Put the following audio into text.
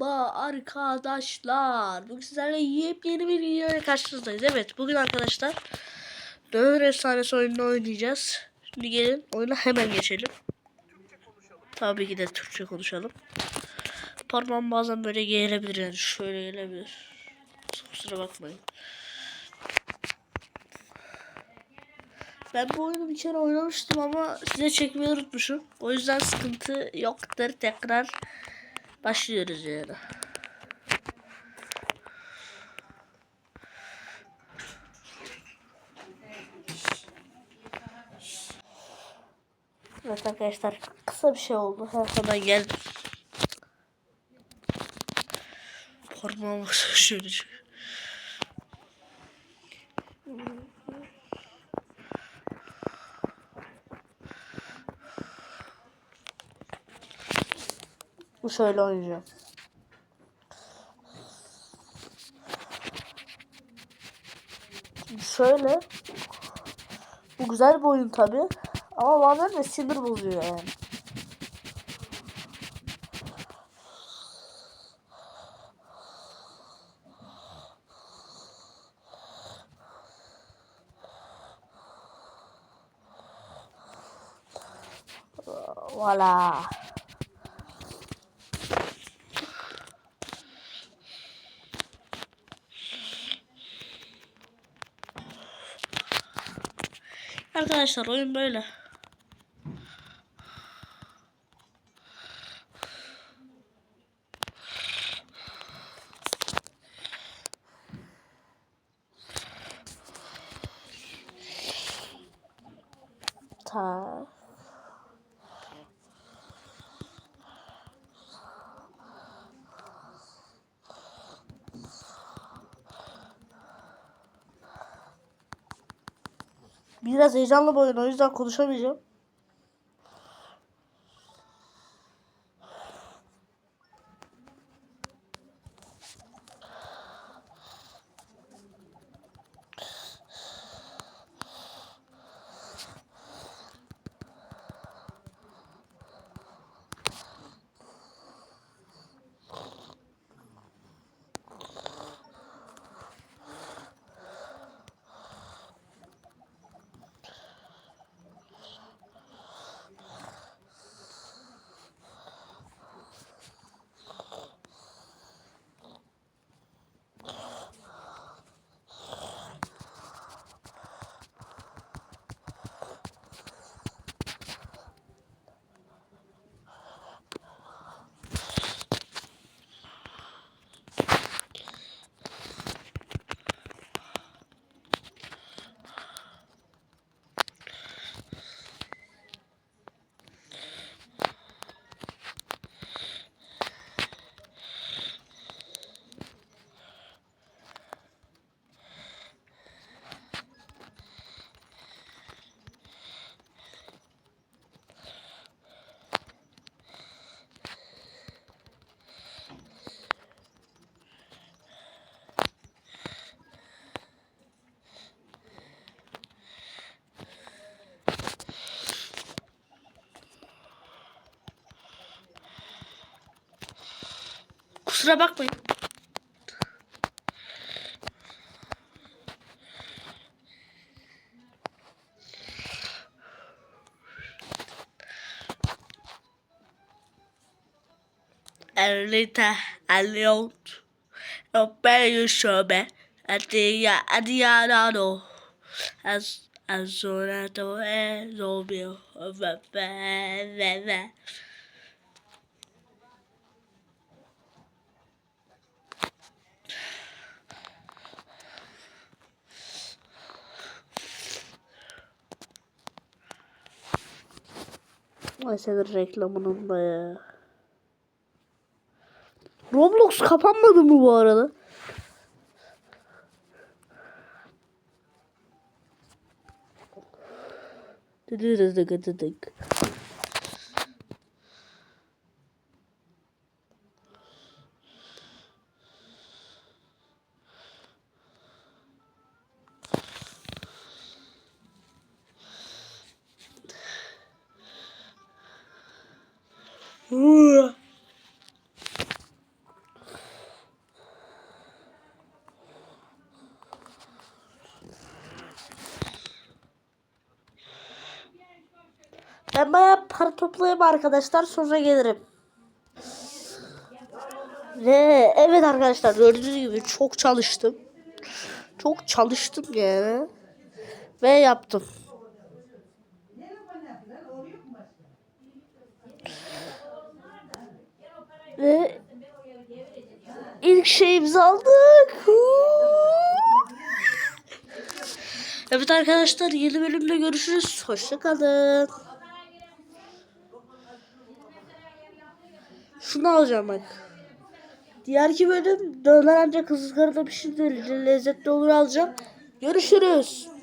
Merhaba arkadaşlar. Bugün sizlerle yepyeni bir video ile karşınızdayız. Evet bugün arkadaşlar Döner Efsanesi oyununu oynayacağız. Şimdi gelin oyuna hemen geçelim. Tabii ki de Türkçe konuşalım. Parmağım bazen böyle gelebilir yani şöyle gelebilir. Kusura bakmayın. Ben bu oyunu bir kere oynamıştım ama size çekmeyi unutmuşum. O yüzden sıkıntı yoktur. Tekrar başlıyoruz yani. Evet arkadaşlar kısa bir şey oldu. Hemen geldim. Parmağım şöyle. Bu şöyle oynayacağım. Şimdi şöyle. Bu güzel bir oyun tabi. Ama bazen de sinir bozuyor yani. Voila. Arkadaşlar oyun böyle. Ta. Biraz heyecanlı bir oyun o yüzden konuşamayacağım. Kusura bakmayın. Elita Aliot Opera Shobe Adia Adiano As Azorato Ezobio Vava Ay senin reklamının da ya. Roblox kapanmadı mı bu arada? Dıdıdıdıdıdıdık. Ben baya para toplayayım arkadaşlar sonra gelirim. Ve evet arkadaşlar gördüğünüz gibi çok çalıştım. Çok çalıştım yani. Ve yaptım. Ve ilk şeyimizi aldık. Evet arkadaşlar yeni bölümde görüşürüz. Hoşçakalın. Şunu alacağım bak. Diğerki bölüm döner ancak ızgarada pişirilir. Lezzetli olur alacağım. Görüşürüz.